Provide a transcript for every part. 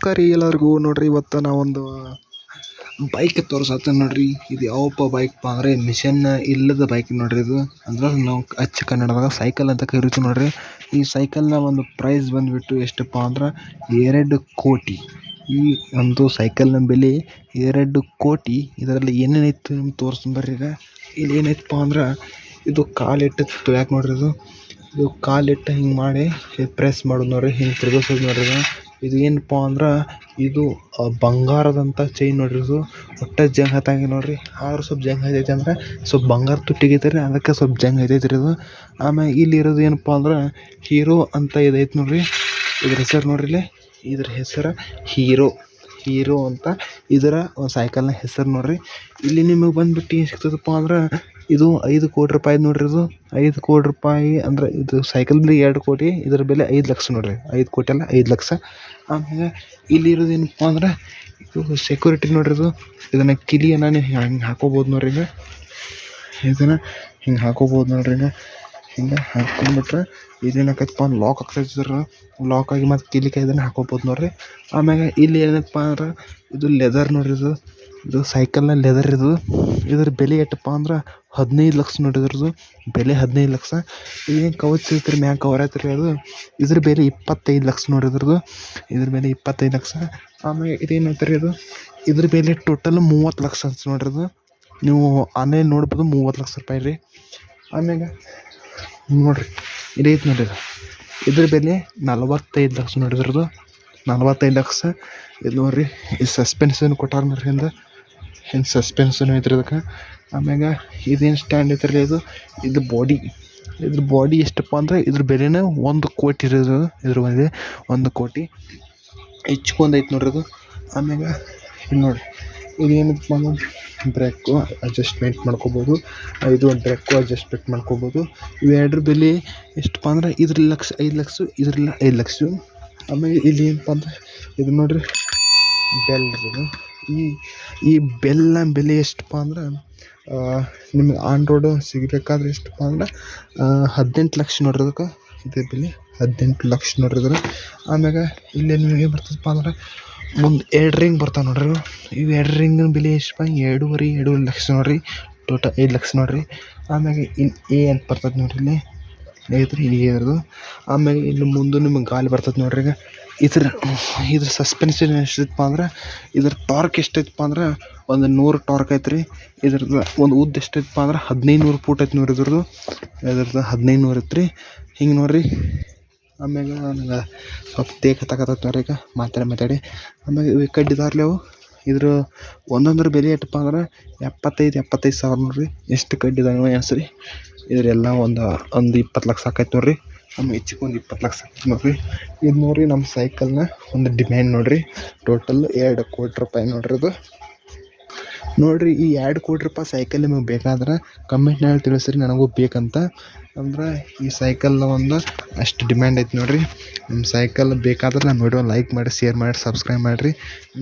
ನಮಸ್ಕಾರ ರೀ ಎಲ್ಲರಿಗೂ. ನೋಡ್ರಿ, ಇವತ್ತು ನಾವೊಂದು ಬೈಕ್ ತೋರ್ಸತ್ತೇನೆ ನೋಡ್ರಿ. ಇದು ಯಾವಪ್ಪ ಪಾ ಅಂದರೆ ಮಿಷನ್ ಇಲ್ಲದ ಬೈಕ್ ನೋಡ್ರಿ ಇದು. ಅಂದ್ರೆ ನಾವು ಅಚ್ಚ ಕನ್ನಡದಾಗ ಸೈಕಲ್ ಅಂತ ಕರಿತೀವಿ ನೋಡ್ರಿ. ಈ ಸೈಕಲ್ನ ಒಂದು ಪ್ರೈಸ್ ಬಂದ್ಬಿಟ್ಟು ಎಷ್ಟಪ್ಪ ಅಂದ್ರೆ ಎರಡು ಕೋಟಿ. ಈ ಒಂದು ಸೈಕಲ್ನ ಬೆಲೆ ಎರಡು ಕೋಟಿ. ಇದರಲ್ಲಿ ಏನೇನೈತೆ ನಿಮ್ಗೆ ತೋರಿಸ್ತೀನಿ ಬರ್ರಿ ಈಗ. ಇಲ್ಲಿ ಏನೈತಪ್ಪ ಅಂದ್ರೆ ಇದು ಕಾಲಿಟ್ಟು ತುಳ್ಯಾಕೆ ನೋಡ್ರಿ ಇದು? ಇದು ಕಾಲಿಟ್ಟು ಹಿಂಗೆ ಮಾಡಿ ಪ್ರೆಸ್ ಮಾಡೋದು ನೋಡ್ರಿ. ಹಿಂಗೆ ತಿರುಗಿಸೋದು ನೋಡ್ರಿ ಇದು ಏನಪ್ಪಾ ಅಂದ್ರೆ ಇದು ಬಂಗಾರದಂತ ಚೈನ್ ನೋಡ್ರಿ ಇದು. ಒಟ್ಟು ಜಂಗ್ ನೋಡ್ರಿ. ಆದ್ರೂ ಸ್ವಲ್ಪ ಜಂಗ್ ಹತ್ತೈತೆ ಅಂದ್ರೆ ಸ್ವಲ್ಪ ಬಂಗಾರ ತುಟ್ಟಿಗೆ ರೀ ಅದಕ್ಕೆ ಸ್ವಲ್ಪ ಜಂಗ್ ರೀ ಇದು. ಆಮೇಲೆ ಇಲ್ಲಿ ಇರೋದು ಏನಪ್ಪ ಅಂದ್ರೆ ಹೀರೋ ಅಂತ ಇದೈತೆ ನೋಡ್ರಿ. ಇದ್ರ ಹೆಸರು ನೋಡ್ರಿ ಇಲ್ಲಿ. ಇದ್ರ ಹೆಸರು ಹೀರೋ ಹೀರೋ ಅಂತ ಇದರ ಸೈಕಲ್ನ ಹೆಸರು ನೋಡ್ರಿ. ಇಲ್ಲಿ ನಿಮಗೆ ಬಂದ್ಬಿಟ್ಟು ಏನು ಸಿಗ್ತದಪ್ಪ ಅಂದ್ರೆ ಇದು ಐದು ಕೋಟಿ ರೂಪಾಯಿ ನೋಡ್ರಿ ಇದು. ಐದು ಕೋಟಿ ರೂಪಾಯಿ ಅಂದ್ರೆ ಇದು ಸೈಕಲ್ ಬೆಲೆ ಎರಡು ಕೋಟಿ, ಇದರ ಬೆಲೆ ಐದು ಲಕ್ಷ ನೋಡ್ರಿ. ಐದು ಕೋಟಿ ಅಲ್ಲ, ಐದು ಲಕ್ಷ. ಆಮೇಲೆ ಇಲ್ಲಿ ಇರೋದು ಏನಪ್ಪ ಅಂದ್ರೆ ಇದು ಸೆಕ್ಯೂರಿಟಿ ನೋಡ್ರಿ ಇದು. ಇದನ್ನು ಕಿಲಿಯನ್ನು ನೀವು ಹಿಂಗೆ ಹಾಕೋಬೋದು ನೋಡ್ರಿ ಇದನ್ನ ಇದನ್ನು ಹಿಂಗೆ ಹಾಕೋಬೋದು ನೋಡ್ರಿ ಈಗ. ಹಿಂಗೆ ಹಾಕೊಂಡ್ಬಿಟ್ರೆ ಇದೇನಾಕೈತಪ್ಪ ಅಂದ್ರೆ ಲಾಕ್ ಆಗ್ತೈತೆ ಇದ್ರ ಲಾಕ್ ಆಗಿ ಮತ್ತು ಕಿಲಿ ಇದನ್ನು ಹಾಕೋಬೋದು ನೋಡ್ರಿ. ಆಮ್ಯಾಗ ಇಲ್ಲಿ ಏನಪ್ಪ ಅಂದ್ರೆ ಇದು ಲೆದರ್ ನೋಡ್ರಿ ಇದು ಇದು ಸೈಕಲ್ನ ಲೆದರ್ ಇದು. ಇದ್ರ ಬೆಲೆ ಎಷ್ಟಪ್ಪ ಅಂದ್ರೆ ಹದಿನೈದು ಲಕ್ಷ ನೋಡ್ರಿ ಇದ್ರದ್ದು ಬೆಲೆ ಹದಿನೈದು ಲಕ್ಷ. ಇದೇನು ಕವಚ ಐತ್ರಿ ಮ್ಯಾಗ ಕವರ್ ಐತ್ರಿ ಅದು. ಇದ್ರ ಬೆಲೆ ಇಪ್ಪತ್ತೈದು ಲಕ್ಷ ನೋಡ್ರಿ ಇದ್ರದ್ದು ಇದ್ರ ಬೆಲೆ ಇಪ್ಪತ್ತೈದು ಲಕ್ಷ. ಆಮೇಲೆ ಇದೇನು ಐತ್ರಿ ಇದು ಇದ್ರ ಬೆಲೆ ಟೋಟಲ್ ಮೂವತ್ತು ಲಕ್ಷ ಅಂತ ನೋಡ್ರಿ ಇದು ನೀವು ಆನ್ಲೈನ್ ನೋಡ್ಬೋದು ಮೂವತ್ತು ಲಕ್ಷ ರೂಪಾಯಿ ರೀ. ಆಮ್ಯಾಗ ನೋಡ್ರಿ ಇದೈತೆ ನೋಡ್ರಿ ಇದು. ಇದ್ರ ಬೆಲೆ ನಲವತ್ತೈದು ಲಕ್ಷ ನೋಡಿದ್ರದು ನಲ್ವತ್ತೈದು ಲಕ್ಷ. ಇದು ನೋಡ್ರಿ, ಈ ಸಸ್ಪೆನ್ಷನ್ ಕೊಟ್ಟಾರ ನೋಡ್ರಿ ಹಿಂದೆ. ಹಿಂಗೆ ಸಸ್ಪೆನ್ಷನ್ ಐತ್ರಿ ಅದಕ್ಕೆ ಆಮ್ಯಾಗ ಇದೇನು ಸ್ಟ್ಯಾಂಡ್ ಐತ್ರಿ ಇದು? ಇದು ಬಾಡಿ ಇದ್ರ ಬಾಡಿ ಎಷ್ಟಪ್ಪ ಅಂದ್ರೆ ಇದ್ರ ಬೆಲೆನೇ ಒಂದು ಕೋಟಿ ಇರೋದು ಇದ್ರ ಮೇಲೆ ಒಂದು ಕೋಟಿ. ಹೆಚ್ಕೊಂಡ್ ಐತೆ ನೋಡ್ರಿ ಅದು ಆಮ್ಯಾಗ ಇಲ್ಲಿ ನೋಡ್ರಿ. ಇದು ಏನಪ್ಪ ಅಂದ್ರೆ ಬ್ರೇಕು ಅಡ್ಜಸ್ಟ್ಮೆಂಟ್ ಮಾಡ್ಕೊಬೋದು. ಇದು ಬ್ರೇಕು ಅಡ್ಜಸ್ಟ್ಮೆಂಟ್ ಮಾಡ್ಕೊಬೋದು. ಇವೆರಡ್ರ ಬೆಲೆ ಎಷ್ಟಪ್ಪ ಅಂದ್ರೆ ಇದ್ರ ಲಕ್ಷ, ಐದು ಲಕ್ಷ ಇದ್ರಲ್ಲಿ ಐದು ಲಕ್ಷ. ಆಮೇಲೆ ಇಲ್ಲಿ ಏನಪ್ಪ ಅಂದ್ರೆ ಇದು ನೋಡಿರಿ ಬೆಲ್ ಇದು ಈ ಈ ಬೆಲ್ನ ಬೆಲೆ ಎಷ್ಟಪ್ಪ ಅಂದ್ರೆ ನಿಮ್ಗೆ ಆನ್ ರೋಡ್ ಸಿಗಬೇಕಾದ್ರೆ ಎಷ್ಟಪ್ಪ ಅಂದ್ರೆ ಹದಿನೆಂಟು ಲಕ್ಷ ನೋಡ್ರಿ ಇದ್ರ ಬೆಲೆ, ಹದಿನೆಂಟು ಲಕ್ಷ ನೋಡ್ರಿ ಆಮ್ಯಾಗ ಇಲ್ಲಿ ನಿಮಗೆ ಬರ್ತದಪ್ಪ ಅಂದ್ರೆ ಒಂದು ಎರಡು ರಿಂಗ್ ಬರ್ತಾವೆ ನೋಡ್ರಿ ಇವು ಎರಡು ರಿಂಗಿನ ಬೆಲೆ ಎಷ್ಟಪ್ಪ ಎರಡೂವರೆ ಎರಡೂವರೆ ಲಕ್ಷ ನೋಡ್ರಿ. ಟೋಟಲ್ ಐದು ಲಕ್ಷ ನೋಡ್ರಿ. ಆಮ್ಯಾಗೆ ಇಲ್ಲಿ ಎ ಅಂತ ಬರ್ತದೆ ನೋಡ್ರಿ ಇಲ್ಲಿ. ಐತ್ರಿ ಇಲ್ಲಿ ಇದ್ರದ್ದು ಆಮ್ಯಾಗೆ ಇಲ್ಲಿ ಮುಂದೆ ನಿಮಗೆ ಗಾಲಿ ಬರ್ತದೆ ನೋಡ್ರಿ ಈಗ. ಇದ್ರ ಇದ್ರ ಸಸ್ಪೆನ್ಷನ್ ಎಷ್ಟಿತ್ತಪ್ಪ ಅಂದ್ರೆ, ಇದ್ರ ಟಾರ್ಕ್ ಎಷ್ಟೈತಪ್ಪ ಅಂದ್ರೆ, ಒಂದು ನೂರು ಟಾರ್ಕ್ ಐತ್ರಿ. ಇದ್ರದ್ದು ಒಂದು ಉದ್ದ ಎಷ್ಟೈತಪ್ಪ ಅಂದ್ರೆ ಹದಿನೈದು ನೂರು ಫೂಟ್ ಐತೆ ನೋಡ್ರಿ ಇದ್ರದ್ದು ಇದ್ರದ್ದು ಹದಿನೈದು ನೂರು ಐತ್ರಿ. ಹಿಂಗೆ ನೋಡ್ರಿ. ಆಮ್ಯಾಗ ನನಗೆ ಸ್ವಲ್ಪ ತೇಕ ಹತ್ತಕತ್ತೈತೆ ನೋಡ್ರಿ ಈಗ, ಮಾತಾಡಿ ಮಾತಾಡಿ. ಆಮ್ಯಾಗ ಇವು ಕಡ್ಡಿದಾರ್ಲಿ ಅವು, ಇದ್ರ ಒಂದೊಂದ್ರ ಬೆಲೆ ಎಷ್ಟಪ್ಪ ಅಂದ್ರೆ ಎಪ್ಪತ್ತೈದು ಎಪ್ಪತ್ತೈದು ಸಾವಿರ ನೋಡ್ರಿ. ಎಷ್ಟು ಕಡ್ಡಿ ಇದಾವೆ ಎಣಿಸ್ರಿ ಇದರೆಲ್ಲ ಒಂದು ಒಂದು ಇಪ್ಪತ್ತು ಲಕ್ಷ ಆಕೈತೆ ನೋಡ್ರಿ. ನಮ್ಮ ಹೆಚ್ಚಿಗೆ ಒಂದು ಇಪ್ಪತ್ತು ಲಕ್ಷ ನೋಡ್ರಿ. ಇದು ನೋಡ್ರಿ ನಮ್ಮ ಸೈಕಲ್ನ ಒಂದು ಡಿಮ್ಯಾಂಡ್ ನೋಡ್ರಿ. ಟೋಟಲ್ ಎರಡು ಕೋಟಿ ರೂಪಾಯಿ ನೋಡ್ರಿ ಇದು. ನೋಡ್ರಿ, ಈ ಎರಡು ಕೋಟಿ ರೂಪಾಯಿ ಸೈಕಲ್ ನಿಮಗೆ ಬೇಕಾದ್ರೆ ಕಮೆಂಟ್ನಲ್ಲಿ ತಿಳಿಸ್ರಿ, ನನಗೂ ಬೇಕಂತ. ಅಂದ್ರೆ ಈ ಸೈಕಲ್ ಒಂದು ಅಷ್ಟು ಡಿಮ್ಯಾಂಡ್ ಐತೆ ನೋಡಿರಿ. ನಿಮ್ಮ ಸೈಕಲ್ ಬೇಕಾದ್ರೆ ನಮ್ಮ ವಿಡಿಯೋ ಲೈಕ್ ಮಾಡಿ ಶೇರ್ ಮಾಡಿ ಸಬ್ಸ್ಕ್ರೈಬ್ ಮಾಡಿರಿ.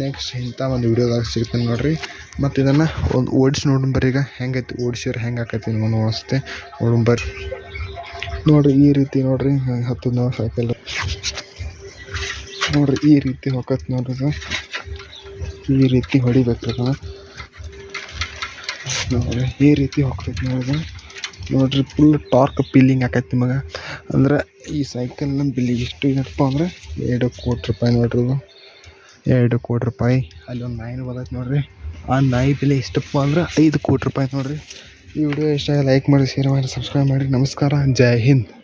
ನೆಕ್ಸ್ಟ್ ಇಂಥ ಒಂದು ವಿಡಿಯೋದಾಗ ಸಿಗ್ತೀನಿ ನೋಡಿರಿ. ಮತ್ತು ಇದನ್ನು ಒಂದು ಓಡಿಸಿ ನೋಡೋಣ ಬರ್ರಿ ಈಗ. ಹೆಂಗೈತಿ, ಓಡಿಸಿದ್ರೆ ಹೆಂಗೆ ಆಕೈತಿ ನಿಮಗೆ ಓಡಿಸ್ತೆ ನೋಡೋಣ ಬರ್ರಿ. ನೋಡಿರಿ, ಈ ರೀತಿ ನೋಡಿರಿ ಹತ್ತು ನೋಡಿ ಸೈಕಲ್ ನೋಡಿರಿ, ಈ ರೀತಿ ಹೋಗತ್ತೆ ನೋಡ್ರಿ ಈ ರೀತಿ ಹೊಡಿಬೇಕು ನೋಡ್ರಿ, ಈ ರೀತಿ ಹೋಗ್ತೈತಿ ನೋಡಿದ್ರೆ ನೋಡ್ರಿ ಫುಲ್ ಟಾರ್ಕ್ ಪೀಲಿಂಗ್ ಆಕೈತಿ ನಿಮಗೆ. ಅಂದ್ರೆ, ಈ ಸೈಕಲ್ನ ಬೆಲೆ ಎಷ್ಟು ಏನಪ್ಪ ಅಂದ್ರೆ, ಎರಡು ಕೋಟಿ ರೂಪಾಯಿ ನೋಡ್ರಿ ಇದು. ಎರಡು ಕೋಟಿ ರೂಪಾಯಿ. ಅಲ್ಲಿ ಒಂದು ನಾಯಿ ಬರ್ತೈತೆ ನೋಡ್ರಿ. ಆ ನಾಯಿ ಬೆಲೆ ಎಷ್ಟಪ್ಪ ಅಂದ್ರೆ, ಐದು ಕೋಟಿ ರೂಪಾಯಿ ನೋಡ್ರಿ. ಈ ವಿಡಿಯೋ ಇಷ್ಟ ಲೈಕ್ ಮಾಡಿ ಶೇರ್ ಮಾಡಿ ಸಬ್ಸ್ಕ್ರೈಬ್ ಮಾಡಿ. ನಮಸ್ಕಾರ. ಜೈ ಹಿಂದ್.